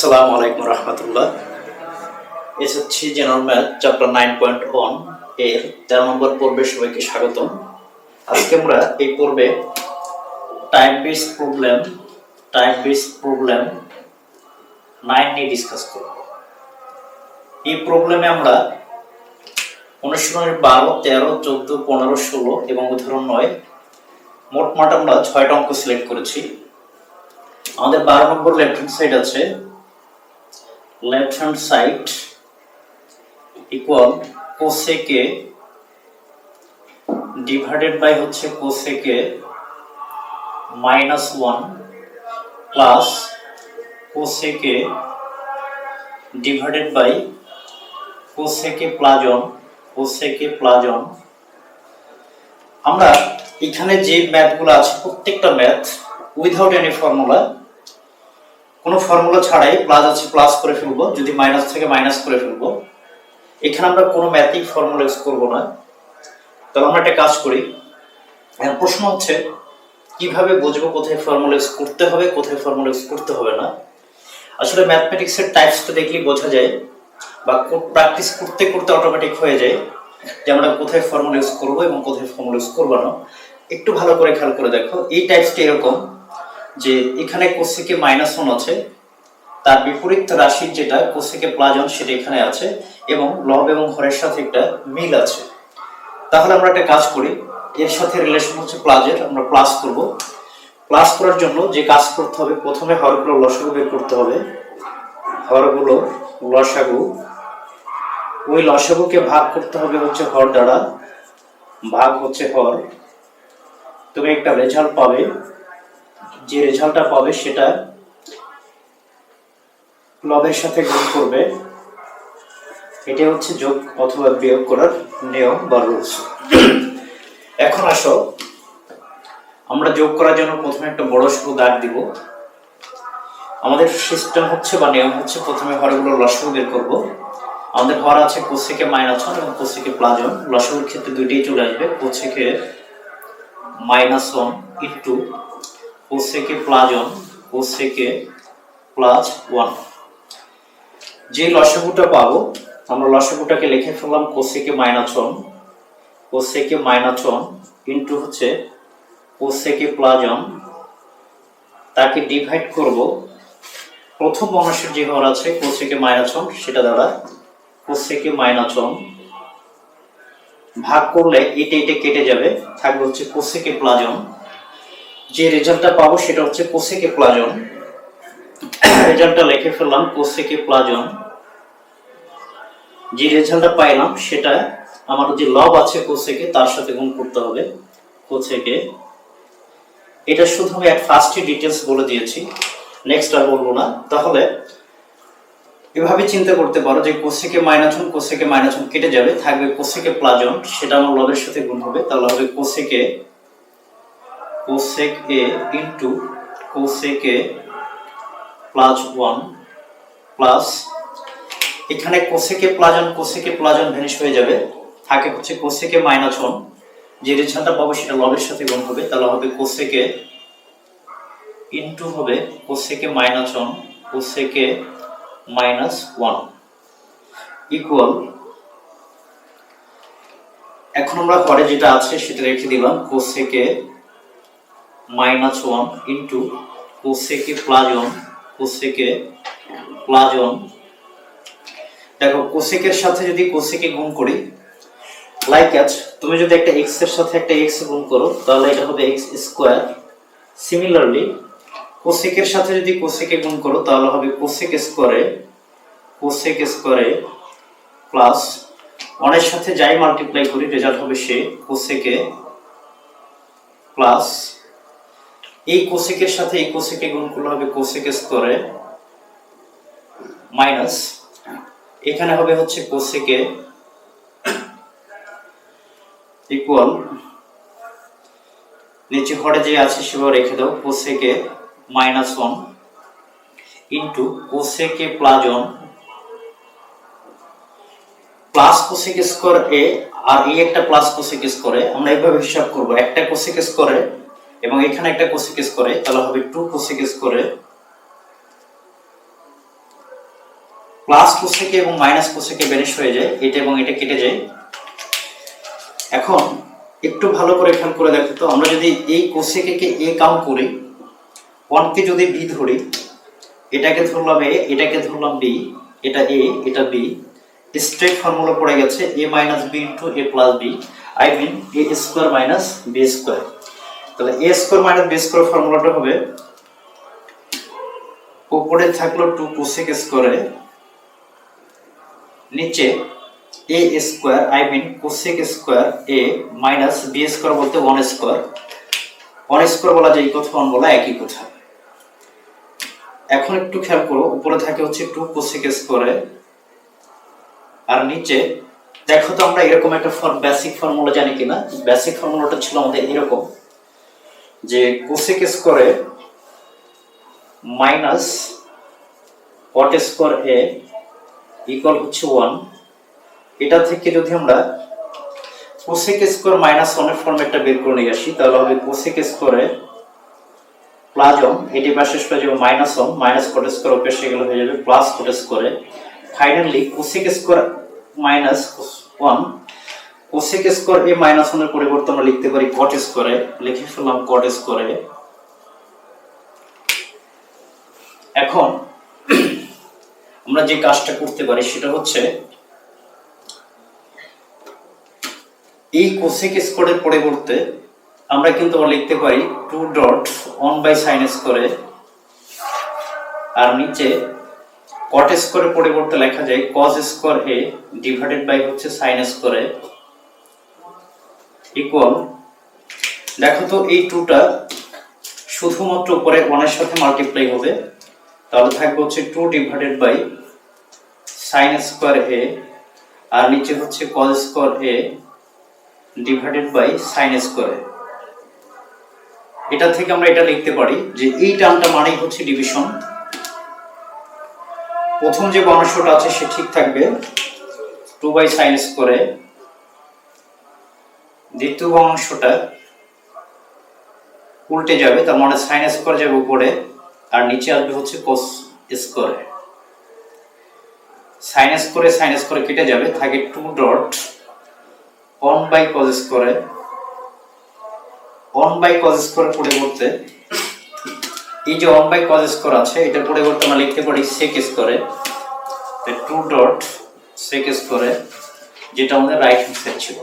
আসসালামু আলাইকুম রহমতুল্লাহ। SSC general math chapter nine point ওয়ানের তেরো নম্বর পর্বে সবাইকে স্বাগতম। আজকে আমরা এই পর্বে time base problem time base problem nine নিয়ে ডিসকাস করব। এই প্রবলেমে আমরা অনুশীলনের বারো, তেরো, চোদ্দ, পনেরো, ষোলো এবং উদাহরণ নয় মোটমাট আমরা ছয়টা অঙ্ক সিলেক্ট করেছি। আমাদের বারো নম্বর লেফট হ্যান্ড সাইড আছে left hand side equal cosec A divided by হচ্ছে cosec A minus one plus cosec A divided by cosec A plus one cosec A plus one আমরা এখানে যে ম্যাথগুলো আছে, প্রত্যেকটা ম্যাথ উইথাউট এনি ফর্মুলা কোনো formula ছাড়াই প্লাস আছে প্লাস করে ফেলব, যদি মাইনাস থেকে মাইনাস করে ফেলব। এখানে আমরা কোনো ম্যাথিক ফর্মুলা ইউজ করব না। তাহলে আমরা একটা কাজ করি। প্রশ্ন হচ্ছে, কীভাবে বুঝব কোথায় ফর্মুলা ইউজ করতে হবে, কোথায় ফর্মুলা ইউজ করতে হবে না? আসলে ম্যাথমেটিক্সের টাইপসটা দেখলেই বোঝা যায়, বা প্র্যাকটিস করতে করতে অটোমেটিক হয়ে যায় যে আমরা কোথায় ফর্মুলা ইউজ করব এবং কোথায় ফর্মুলা ইউজ করব না। একটু ভালো করে খেয়াল করে দেখো, এই টাইপসটা এরকম। যে এখানে কোসেকে মাইনাস ওয়ান আছে, তার বিপরীত রাশির যেটা কোসেকে প্লাজন সেটা এখানে আছে, এবং লব এবং হরের সাথে একটা মিল আছে। তাহলে আমরা একটা কাজ করি, এর সাথে রিলেশন হচ্ছে প্লাজের আমরা প্লাস করব। প্লাস করার জন্য যে কাজ করতে হবে, প্রথমে হরগুলো লসাগু বের করতে হবে। হরগুলো লসাগু, ওই লসাগুকে ভাগ করতে হবে হচ্ছে হর দ্বারা, ভাগ হচ্ছে হর। তুমি একটা রেজাল্ট পাবে যে রেজাল্টটা পাবে সেটা লবের সাথে গুণ করবে। এটা হচ্ছে যোগ অথবা বিয়োগ করার নিয়ম বা রুলস এখন আসো। আমরা যোগ করার জন্য প্রথমে একটা বড় সরু দাগ দিব। আমাদের সিস্টেম হচ্ছে বা নিয়ম হচ্ছে প্রথমে হরগুলো লসগু বের করব। আমাদের হর আছে কোসেকে মাইনাস ওয়ান এবং কোসেকে প্লাস ওয়ান লসগুর ক্ষেত্রে দুইটাই চলে আসবে। Cosec A minus one into cosec A plus one, cosec A plus one. যে লসাগুটা পাবো, আমরা লসাগুটাকে লিখে ফেললাম cosec A minus one. Cosec A minus one into হচ্ছে কোসেকে প্লাস ওয়ান। তাকে ডিভাইড করব। প্রথম মানুষের যে ঘর আছে, কোসেকে মাইনাস ওয়ান, সেটা দ্বারা কোসেকে মাইনাস ওয়ান ভাগ করলে এটা এটা কেটে যাবে, থাকবে হচ্ছে কোসেকে প্লাস ওয়ান। যে রেজাল্টটা পাবো সেটা হচ্ছে কোসেকে প্লাজন রেজাল্টটা লিখে ফেললাম কোসেকে প্লাজন যে রেজাল্টটা পাইলাম, সেটা আমার যে লব আছে কোসেকে, তার সাথে গুণ করতে হবে কোসেকে। এটা শুধু আমি এক ফার্স্টে ডিটেলস বলে দিয়েছি। নেক্সট আর বলব না। তাহলে, এভাবে চিন্তা করতে পারো যে cosec A minus one cosec A minus কেটে যাবে, থাকবে কোসেকে প্লাজন সেটা আমার লবের সাথে গুণ হবে, তাহলে হবে cosec A cosec a into cosec a plus one plus এখানে cosec A plus one cosec A plus one vanish হয়ে যাবে। থাকে হচ্ছে কোসেকে মাইনাস ওয়ান যে রেজাল্টটা পাবো সেটা লবের সাথে গুণ হবে, তাহলে হবে কোসেকে ইন্টু হবে cosec A minus one cosec A minus one equal এখন আমরা পরে যেটা আছে সেটা রেখে দিলাম cosec A minus one into cosec A plus one cosec A plus one দেখো কোসেকের সাথে যদি কোসেকে গুণ করি লাইক আজ তুমি যদি একটা এক্সের সাথে একটা এক্স গুণ করো, তাহলে এটা হবে এক্স স্কোয়ার সিমিলারলি কোসেকের সাথে যদি কোসেকে গুণ করো, তাহলে হবে কোসেক স্কোয়ারে কোসেক স্কোয়ারে প্লাস ওয়ানের সাথে যাই মাল্টিপ্লাই করি রেজাল্ট হবে সে কোসেকে প্লাস এই কোসেকের সাথে এই কোসেকে গুণ করলে হবে কোসেক স্কোয়ারে মাইনাস। এখানে হবে হচ্ছে কোসেকে ইকুয়াল নিচে ঘরে যে আছে সেভাবে রেখে দাও, cosec A minus one into cosec A plus one plus cosec square A আর এই একটা প্লাস কোসেক স্কোয়ারে আমরা এইভাবে হিসাব করব। একটা কোসেক স্কোয়ারে এবং এখানে একটা কোসেক স্কোয়ারে তাহলে হবে টু কোসেক করে প্লাস কোসেকে এবং মাইনাস কোসেকে বেনিশ হয়ে যায়, এটা এবং এটা কেটে যায়। এখন, একটু ভালো করে খেয়াল করে দেখো তো, আমরা যদি এই কোসেকে এ কাউন্ট করি ওয়ানকে যদি বি ধরি, এটাকে ধরলাম এ এটাকে ধরলাম বি এটা এ এটা বি স্ট্রেট ফর্মুলা পড়ে গেছে A minus B into A plus B I mean A square minus B square তাহলে A square minus B square ফর্মুলাটা হবে উপরে থাকল টু কোসেক স্কোয়ারে নিচে A square I mean cosec square A minus B square বলতে one square one square বলা যায় কথা ওয়ান বলা একই কথা। এখন একটু খেয়াল করো, উপরে থাকে হচ্ছে টু কোসেক স্কোয়ারে আর নিচে দেখো তো আমরা এরকম একটা বেসিক ফর্মুলা জানি কিনা? বেসিক ফর্মুলাটা ছিল আমাদের এরকম। যে cosec square A minus cot square A equal হচ্ছে ওয়ান এটা থেকে যদি আমরা কোসেক স্কোয়ার মাইনাস ওয়ানের ফর্মেটটা বের করে নিয়ে আসি, তাহলে হবে কোসেক স্কোয়ারে প্লাস ওয়ান এটি পাশে হয়ে যাবে minus one minus cot square ওপরে সেগুলো হয়ে যাবে plus cot square A finally cosec square minus one cosec square A minus ওয়ানের পরিবর্তে আমরা লিখতে পারি কট স্কোয়ারে লিখে ফেললাম কট স্কোয়ারে এখন আমরা যে কাজটা করতে পারি সেটা হচ্ছে এই কোসেক স্কোয়ারের পরিবর্তে আমরা কিন্তু লিখতে পারি two dot one by sine square A আর নিচে কট স্কোয়ারের পরিবর্তে লেখা যায় cos square A divided by হচ্ছে সাইন স্কোয়ারে ইকুয়াল দেখো তো এই টুটা শুধুমাত্র উপরে ওয়ানের সাথে মাল্টিপ্লাই হবে, তাহলে থাকবে হচ্ছে two divided by sine square A আর নিচে হচ্ছে cos square A divided by sine square এটা থেকে আমরা এটা লিখতে পারি যে এই টার্মটা মানেই হচ্ছে ডিভিশন প্রথম যে বর্ণস্বটা আছে সে ঠিক থাকবে টু বাই সাইন স্কোয়ারে দ্বিতীয় অংশটা উল্টে যাবে, তার মানে সাইন স্কোয়ার যাবে উপরে, আর নিচে আসবে হচ্ছে কোস স্কোয়ারে সাইন স্কোয়ারে সাইন স্কোয়ারে কেটে যাবে, থাকে two dot one by cos square A one by cos স্কোয়ারের পরিবর্তে এই যে অন বাই কজ স্কোয়ার আছে, এটার পরিবর্তে আমরা লিখতে পারি সেক স্কোয়ারে টু ডট সেক স্কোয়ারে যেটা আমাদের রাইট হ্যান্ড সাইড ছিল।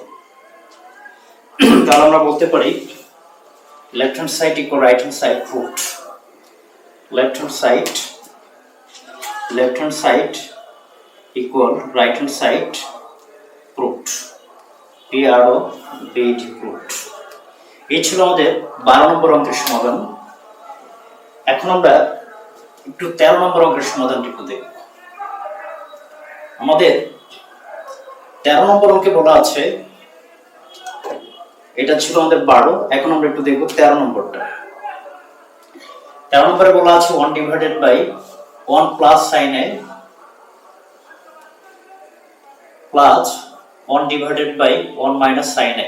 তাহলে আমরা বলতে পারি left hand side equal right hand side root left hand side left hand side equal right hand side root P R O B T root এই ছিল আমাদের বারো নম্বর অঙ্কের সমাধান। এখন আমরা একটু তেরো নম্বর অঙ্কের সমাধানটি একটু দেখব। আমাদের তেরো নম্বর অঙ্কে বলা আছে এটা ছিল আমাদের বারো, এখন আমরা একটু দেখব তেরো নম্বরটা। তেরো নম্বরে বলা আছে one divided by one plus sine A plus one divided by one minus sine A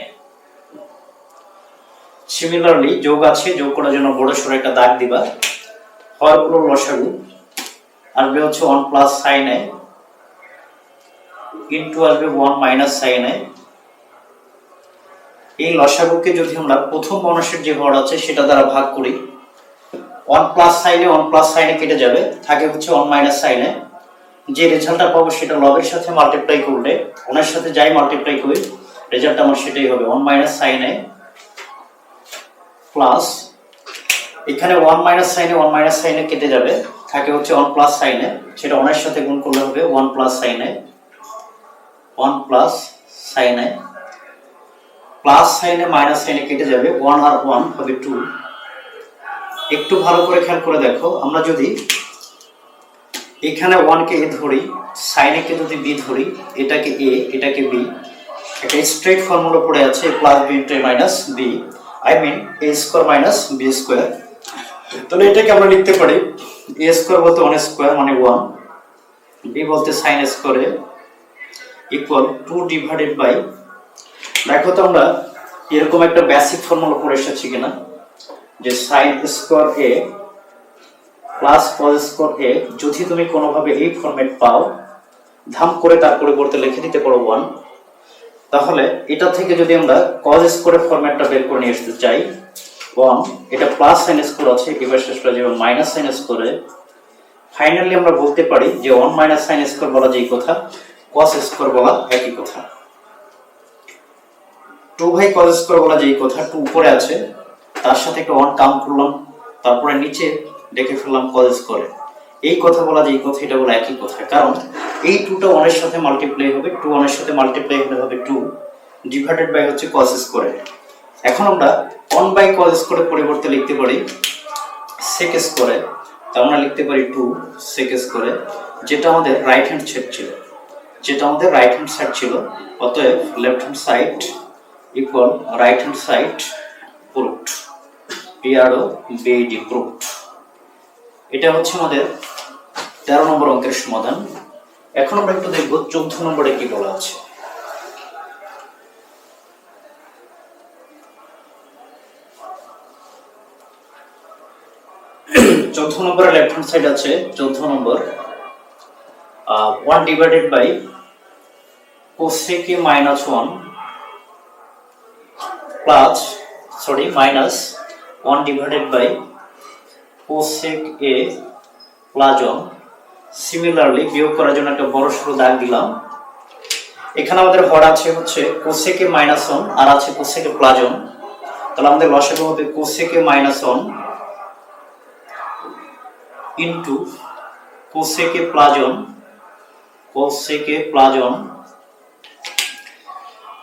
similarly যোগ আছে, যোগ করার জন্য বড় সড়ো একটা দাগ দিবা। হরগুলো লসাগু, আসবে হচ্ছে one plus sine A into আসবে ওয়ান মাইনাস সাইন এ এই লসাগুকে যদি আমরা প্রথম মানুষের যে হর আছে সেটা দ্বারা ভাগ করি one plus sine A one plus sine A কেটে যাবে, থাকে হচ্ছে ওয়ান মাইনাস সাইনে যে রেজাল্টটা পাবো সেটা লবের সাথে মাল্টিপ্লাই করলে ওনার সাথে যাই মাল্টিপ্লাই করি রেজাল্ট আমার সেটাই হবে one minus sine A plus এখানে one minus sine A one minus sine A কেটে যাবে, থাকে হচ্ছে ওয়ান প্লাস সাইনে সেটা ওনার সাথে গুণ করলে হবে one plus sine A one plus sine A plus sine A, minus sine A কেটে যাবে। ওয়ান আর ওয়ান হবে টু একটু ভালো করে খেয়াল করে দেখো। আমরা যদি এখানে ওয়ানকে এ ধরি সাইনেকে যদি বি ধরি, এটাকে এ এটাকে বি একটা স্ট্রেট ফর্মুলা পড়ে আছে plus B into minus B I mean A square minus B square তাহলে এটাকে আমরা লিখতে পারি এ স্কোয়ার বলতে ওয়ান স্কোয়ার মানে ওয়ান বি বলতে sine square A equal two divided by দেখো তো আমরা এরকম একটা বেসিক ফর্মুলা পড়ে এসেছি কিনা, যে sine square A plus cos square A যদি তুমি কোনোভাবে এই ফর্মেট পাও, ধাম করে তার পরিবর্তে লিখে দিতে পারো ওয়ান তাহলে এটা থেকে যদি আমরা কজ স্কোরের ফরম্যাটটা বের করে নিয়ে আসতে চাই ওয়ান এটা প্লাস সাইন স্কোর আছে, এবার শেষ করে মাইনাস সাইন স্কোরে ফাইনালি আমরা বলতে পারি যে ওয়ান মাইনাস সাইন স্কোর বলা যেই কথা কস স্কোর বলা একই কথা। টু বাই কস স্কোর বলা যেই কথা টু উপরে আছে, তার সাথে একটা ওয়ান কাউন্ট করলাম, তারপরে নিচে দেখে ফেললাম কজ স্কোরে এই কথা বলা যেই কথা, এটা বলা একই কথা। কারণ এই টুটা ওয়ানের সাথে মাল্টিপ্লাই হবে টু ওয়ানের সাথে মাল্টিপ্লাই হলে হবে টু ডিভাইডেড বাই হচ্ছে কস স্কোরে এখন আমরা ওয়ান বাই কস স্কোরের পরিবর্তে লিখতে পারি সেক স্কোরে তা আমরা লিখতে পারি টু সেক স্কোরে যেটা আমাদের রাইট হ্যান্ড সেট ছিল। যেটা আমাদের রাইট হ্যান্ড সাইড ছিল, অতএব left hand side equal right hand side proved P R O B D proved এটা হচ্ছে আমাদের তেরো নম্বর অঙ্কের সমাধান। এখন আমরা একটু দেখব চৌদ্দ নম্বরে কি বলা আছে। চৌদ্দ নম্বরে লেফট হ্যান্ড সাইড আছে, চৌদ্দ নম্বর। One divided by cosec A minus one plus sorry minus one divided by cosec A plus one similarly বিয়োগ করার জন্য একটা বড় সড়ো দাগ দিলাম। এখানে আমাদের হর আছে হচ্ছে কোসেকে মাইনাস ওয়ান আর আছে কোসেকে প্লাস ওয়ান তাহলে আমাদের লসাগু হবে cosec A minus one into cosec A plus one cosec A plus one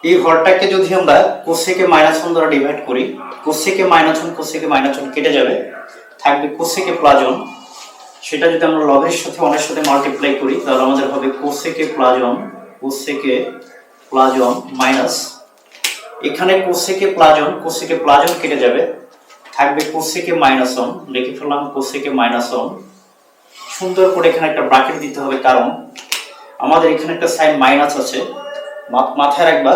এই হরটাকে যদি আমরা কোসেকে মাইনাস ওয়ান দ্বারা ডিভাইড করি, cosec A minus one, cosec A minus one কেটে যাবে, থাকবে কোসেকে প্লাস ওয়ান সেটা যদি আমরা লবের সাথে ওয়ানের সাথে মাল্টিপ্লাই করি, তাহলে আমাদের হবে cosec A plus one cosec A plus one minus এখানে cosec A plus one cosec A plus one কেটে যাবে, থাকবে কোসেকে মাইনাস ওয়ান লিখে ফেললাম কোসেকে মাইনাস ওয়ান সুন্দর করে এখানে একটা ব্রাকেট দিতে হবে, কারণ আমাদের এখানে একটা সাইন মাইনাস আছে। মাথায় রাখবা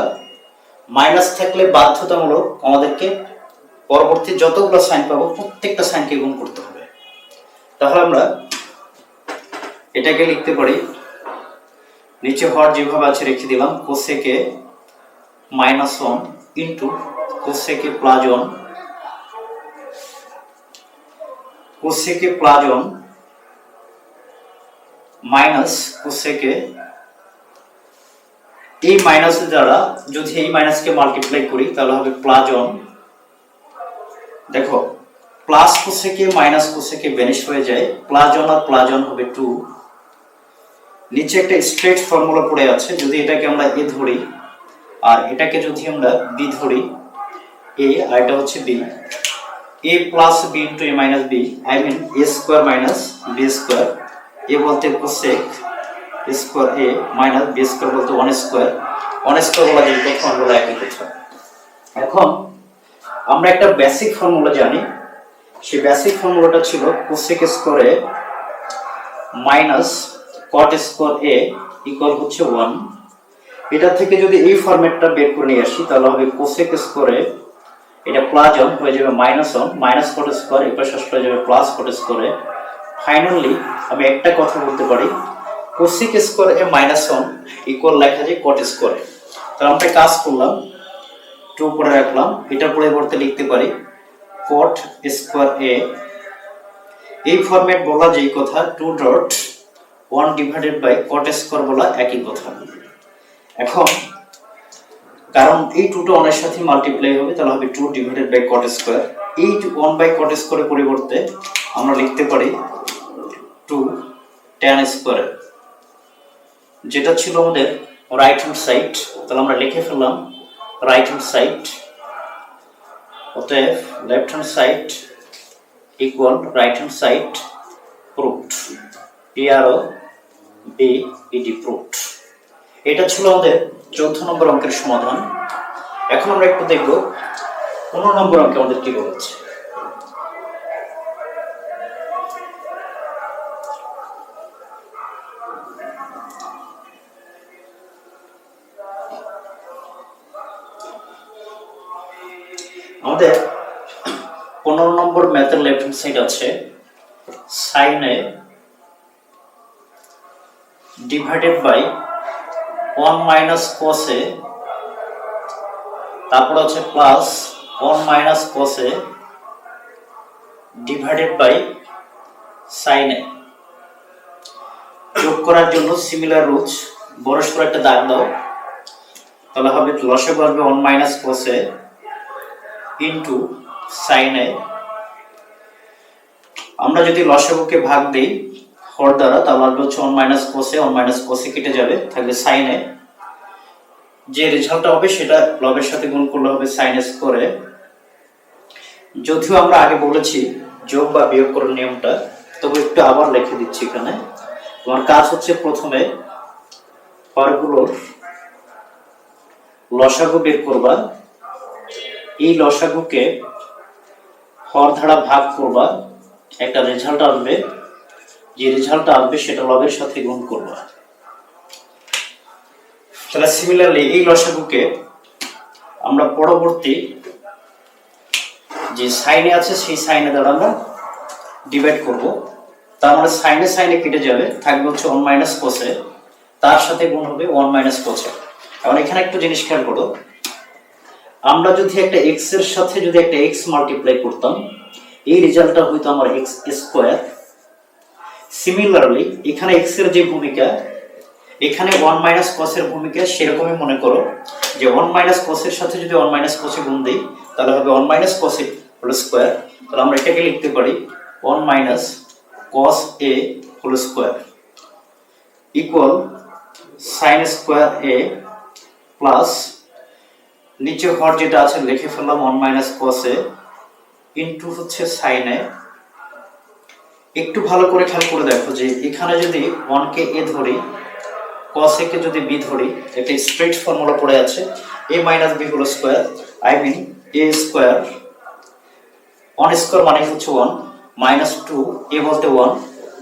মাইনাস থাকলে বাধ্যতামূলক আমাদেরকে পরবর্তী যতগুলো সাইন পাবো প্রত্যেকটা সাইনকে গুণ করতে হবে। তাহলে আমরা এটাকে লিখতে পারি, নিচে হর যেভাবে আছে রেখে দিলাম cosec A minus one into cosec A plus one cosec A plus one minus cosec A এই মাইনাস দ্বারা যদি এই মাইনাসকে মাল্টিপ্লাই করি, তাহলে হবে প্লাস ওয়ান দেখো plus cosec A minus cosec A vanish হয়ে যায় প্লাস ওয়ান আর প্লাস ওয়ান হবে টু নিচে একটা স্ট্রেট ফর্মুলা পড়ে আছে, যদি এটাকে আমরা এ ধরি, আর এটাকে যদি আমরা বি ধরি এ আর এটা হচ্ছে B A plus B into A minus B I mean A square minus B square A বলতে cosec square A minus B square বলতে ওয়ান স্কোয়ার ওয়ান স্কোয়ার বলা যায় কত ফর্মুলা একই কথা। এখন, আমরা একটা বেসিক ফর্মুলা জানি। সেই বেসিক ফর্মুলাটা ছিল cosec square A minus cot square A equal হচ্ছে ওয়ান এটা থেকে যদি এই ফরম্যাটটা বের করে নিয়ে আসি, তাহলে হবে কোসেক স্কোয়ারে এটা প্লাস ওয়ান হয়ে যাবে minus one minus cot square এবার শেষ হয়ে যাবে প্লাস কট স্কোয়ারে ফাইনালি আমি একটা কথা বলতে পারি। Cosec square A minus one equal লেখা যায় কট স্কোয়ারে তাহলে আমরা কাজ করলাম টু করে রাখলাম এটার পরিবর্তে লিখতে পারি কট স্কোয়ার এ। এই ফরম্যাট বলা যেই কথা two dot one divided by cot square বলা একই কথা। এখন, কারণ এই টুটা ওয়ানের সাথে মাল্টিপ্লাই হবে, তাহলে হবে two divided by cot square এই ওয়ান বাই কট স্কোয়ারের পরিবর্তে আমরা লিখতে পারি টু ট্যান স্কোয়ার যেটা ছিল আমাদের রাইট হ্যান্ড সাইড তাহলে আমরা লিখে ফেললাম রাইট হ্যান্ড সাইড অতএব left hand side equal right hand side proved P R O B E D proved এটা ছিল আমাদের চৌদ্দ নম্বর অঙ্কের সমাধান। এখন আমরা একটু দেখব পনেরো নম্বর অঙ্কে আমাদের কি বলেছে আমাদের পনেরো নম্বর ম্যাথের লেফট হ্যান্ড সাইড আছে। Sine A divided by one minus cos A তারপর হচ্ছে plus one minus cos A divided by sine A যোগ করার জন্য সিমিলার রুলস বড় সড়ো একটা দাগ দাও। তাহলে হবে লসে আসবে ওয়ান মাইনাস কসে ইন্টু সাইনে আমরা যদি লসাগুকে ভাগ দিই, হর দ্বারা, তাহলে আসবে হচ্ছে one minus cos A one minus cos A কেটে যাবে, থাকবে সাইনে যে রেজাল্টটা হবে, সেটা লবের সাথে গুণ করলে হবে সাইনেস করে যদিও আমরা আগে বলেছি, যোগ বা বিয়োগ করার নিয়মটা, তবে একটু আবার লিখে দিচ্ছি এখানে। তোমার কাজ হচ্ছে প্রথমে হরগুলোর লসাগু বের করবা। এই লসাগুকে হর ধারা ভাগ করবা। একটা রেজাল্ট আসবে, যে রেজাল্টটা আসবে সেটা লবের সাথে গুণ করবা। তাহলে সিমিলারলি এই লসাগুকে আমরা পরবর্তী যে সাইনে আছে সেই সাইনে দ্বারা আমরা ডিভাইড করব। তার মানে সাইনে সাইনে কেটে যাবে, থাকবে হচ্ছে ওয়ান মাইনাস কোসে তার সাথে গুণ হবে ওয়ান মাইনাস কোসে এখন এখানে একটু জিনিস খেয়াল করো, আমরা যদি একটা এক্সের সাথে যদি একটা এক্স মাল্টিপ্লাই করতাম এই রেজাল্টটা হইতো আমার এক্স স্কোয়ার সিমিলারলি এখানে এক্সের যে ভূমিকা, এখানে ওয়ান মাইনাস কসের ভূমিকা সেরকমই মনে করো যে ওয়ান মাইনাস কসের সাথে যদি ওয়ান মাইনাস কসে গুণ দিই, তাহলে হবে one minus cos A whole square তাহলে আমরা এটাকে লিখতে পারি one minus cos A whole square equal sine square A plus নিচে হর যেটা আছে, লিখে ফেললাম ওয়ান মাইনাস কসে ইন্টু হচ্ছে সাইনে একটু ভালো করে খেয়াল করে দেখো যে এখানে যদি ওয়ানকে এ ধরি, cos a কে যদি বি ধরি, একটা স্ট্রেট ফর্মুলা পড়ে আছে, a minus B whole square I mean A square one square মানে হচ্ছে ওয়ান মাইনাস টু এ বলতে ওয়ান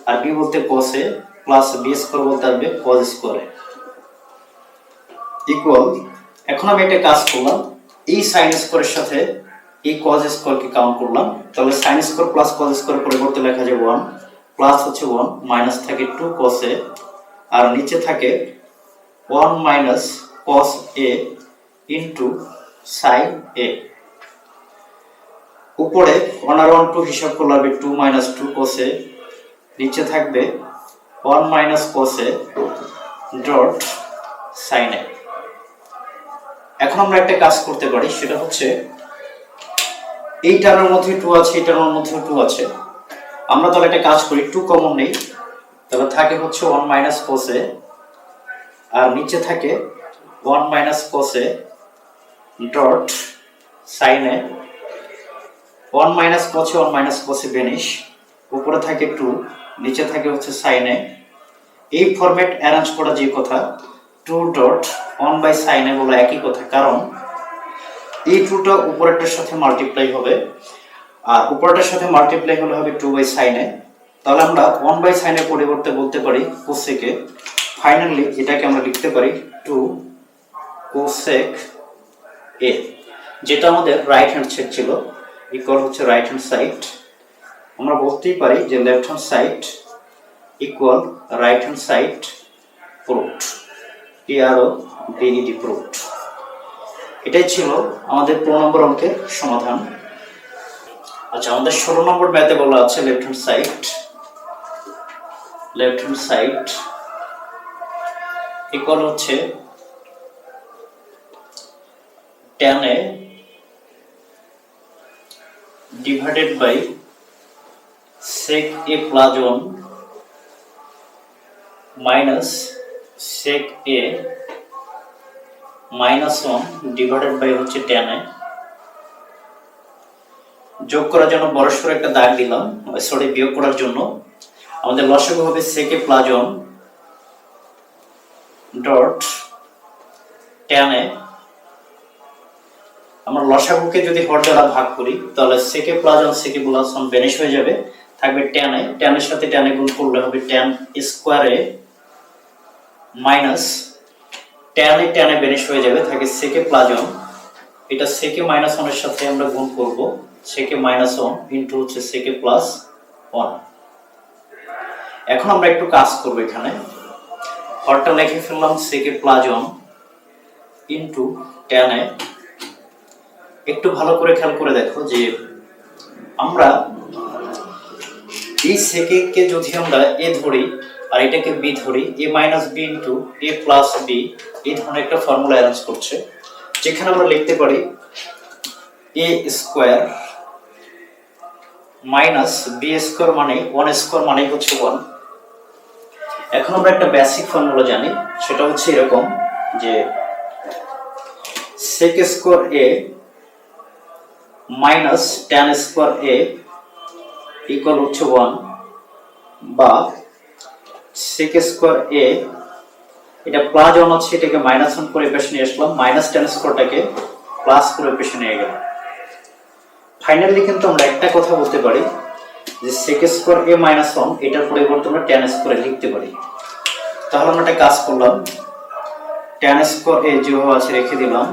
আর বি বলতে cos a plus B square বলতে আসবে cos স্কোয়ার ইকুয়াল এখন আমি একটা কাজ করলাম, এই সাইন স্কোয়ারের সাথে এই cos স্কোয়ারকে কাউন্ট করলাম, তাহলে sine square plus cos square পরিবর্তে লেখা যায় ওয়ান প্লাস হচ্ছে ওয়ান মাইনাস থাকে টু cos a, আর নিচে থাকে one minus cos A into sine A উপরে ওয়ান আর ওয়ান টু হিসাব করলে হবে টু মাইনাস টু কোসে নিচে থাকবে one minus cos A dot sine A এখন আমরা একটা কাজ করতে পারি, সেটা হচ্ছে এই টার্মের মধ্যে টু আছে এই টার্মের মধ্যে টু আছে। আমরা তাহলে একটা কাজ করি টু কমন নেই। তাহলে থাকে হচ্ছে ওয়ান মাইনাস কোসে আর নিচে থাকে one minus cos A dot sine A one minus cos A one minus cos A vanish উপরে থাকে টু নিচে থাকে হচ্ছে সাইনে এই ফরম্যাট অ্যারেঞ্জ করা যে কথা টু ডট ওয়ান বাই সাইনে বলা একই কথা। কারণ এই টুটা উপরেরটার সাথে মাল্টিপ্লাই হবে। আর উপরেরটার সাথে মাল্টিপ্লাই হলে হবে টু বাই সাইনে তাহলে আমরা ওয়ান বাই সাইনের পরিবর্তে বলতে পারি কোসেকে ফাইনালি এটাকে আমরা লিখতে পারি টু কোসেক এ। যেটা আমাদের রাইট হ্যান্ড সাইড ছিল ইকুয়াল হচ্ছে রাইট হ্যান্ড সাইড আমরা বলতেই পারি যে left hand side equal right hand side proved P R O B E D proved এটাই ছিল আমাদের পনেরো নম্বর অঙ্কের সমাধান। আচ্ছা আমাদের ষোলো নম্বর ম্যাথে বলা আছে left hand side left hand side equal হচ্ছে a divided by sec a plus 1 minus sec a minus 1 divided by হচ্ছে tan a যোগ করার জন্য বড়সড় একটা দাগ দিলাম সরি বিয়োগ করার জন্য। আমাদের লসাগু হবে sec A plus one dot tan a আমরা লসাগুকে যদি হর দ্বারা ভাগ করি, তাহলে sec A plus one sec A plus one vanish হয়ে যাবে। থাকবে ট্যান এ। ট্যানের সাথে ট্যানে গুণ করলে হবে ট্যান স্কোয়ারে মাইনাস ট্যানে ট্যানে বেনিশ হয়ে যাবে, থাকে সেকে ওয়ান এটা সেকে মাইনাস ওয়ানের সাথে আমরা গুণ করব সেকে মাইনাস ওয়ান ইন্টু হচ্ছে সেকে প্লাস ওয়ান এখন আমরা একটু কাজ করব এখানে। হরটা লিখে ফেললাম সেকে প্লাজন ইন্টু টেন এ। একটু ভালো করে খেয়াল করে দেখো যে আমরা এই সেকেকে যদি আমরা এ ধরি, আর এটাকে বি ধরি A minus B into A plus B এই ধরনের একটা ফর্মুলা অ্যারেঞ্জ করছে, যেখানে আমরা লিখতে পারি A square minus B square মানে ওয়ান স্কোয়ার মানে হচ্ছে ওয়ান এখন আমরা একটা বেসিক ফর্মুলা জানি, সেটা হচ্ছে এরকম যে sec square A minus tan square A equal হচ্ছে ওয়ান বা sec স্কোয়ার এ এটা প্লাস ওয়ান হচ্ছে এটাকে মাইনাস ওয়ান করে পেশে নিয়ে আসলাম। মাইনাস টেন স্কোয়ারটাকে প্লাস করে পেশে নিয়ে গেলাম। ফাইনালি কিন্তু আমরা একটা কথা বলতে পারি যে sec square A minus one এটার পরিবর্তে আমরা ট্যান স্কোয়ারে লিখতে পারি। তাহলে আমরা একটা কাজ করলাম। ট্যান স্কোয়ার এ যেভাবে আছে রেখে দিলাম।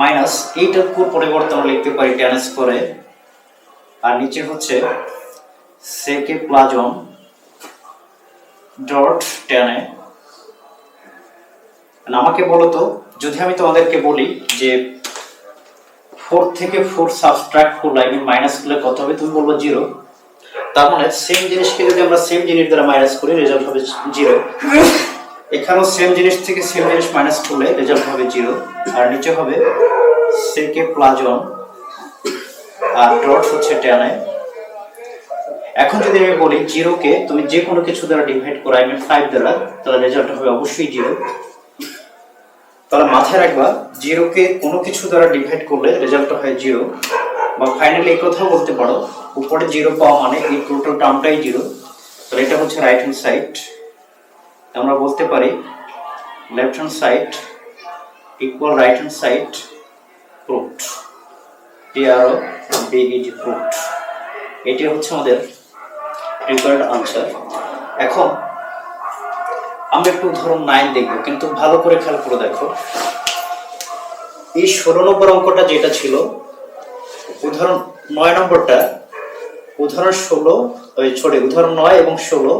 মাইনাস এইটার পুর পরিবর্তে আমরা লিখতে পারি ট্যান স্কোয়ারে আর নিচে হচ্ছে সেকে ওয়ান ডট টেনে আমাকে বলো তো, যদি আমি তোমাদেরকে বলি যে ফোর থেকে ফোর সাবস্ট্রাক্ট করলে আই মিন মাইনাস করলে কত হবে, তুমি বলব জিরো তার মানে সেম জিনিসকে যদি আমরা সেম জিনিস দ্বারা মাইনাস করি রেজাল্ট হবে জিরো এখানেও সেম জিনিস থেকে সেম জিনিস মাইনাস করলে রেজাল্ট হবে জিরো আর নিচে হবে sec A plus one R dot হচ্ছে টেনে এখন যদি আমি বলি জিরোকে তুমি যে কোনো কিছু দ্বারা ডিভাইড করো আই মিন ফাইভ দ্বারা, তাহলে রেজাল্ট হবে অবশ্যই জিরো তাহলে মাথায় রাখবা জিরোকে কোনো কিছু দ্বারা ডিভাইড করলে রেজাল্ট হয় জিরো বা ফাইনালি এই কথাও বলতে পারো, উপরে জিরো পাওয়া মানে এই টোটাল টার্মটাই জিরো তাহলে এটা হচ্ছে রাইট হ্যান্ড সাইড আমরা বলতে পারি left hand side equal right hand side proved T R B is proved এটি হচ্ছে আমাদের রিকোয়ার্ড আনসার এখন আমরা একটু উদাহরণ নাইন দেখব, কিন্তু ভালো করে খেয়াল করে দেখো। এই ষোলো নম্বর অঙ্কটা যেটা ছিল, উদাহরণ নয় নম্বরটা, উদাহরণ ষোলো ছড়ে উদাহরণ নয় এবং ষোলো,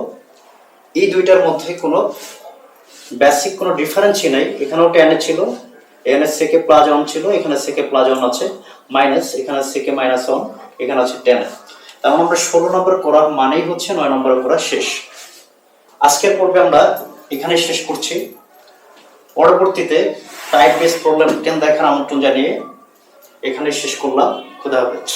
এই দুইটার মধ্যে কোনো বেসিক কোনো ডিফারেন্সই নাই। এখানেও টেনে ছিল এখানে সেকে প্লাস অন ছিল, এখানে সেকে প্লাস অন আছে মাইনাস এখানে সেকে মাইনাস অন এখানে আছে টেন তেমন আমরা ষোলো নম্বর করার মানেই হচ্ছে নয় নম্বর করা শেষ। আজকের পর্বে আমরা এখানে শেষ করছি। পরবর্তীতে টাইপ বেস প্রবলেম টেন দেখার আমন্ত্রণ জানিয়ে এখানে শেষ করলাম। খুদা হাফেজ।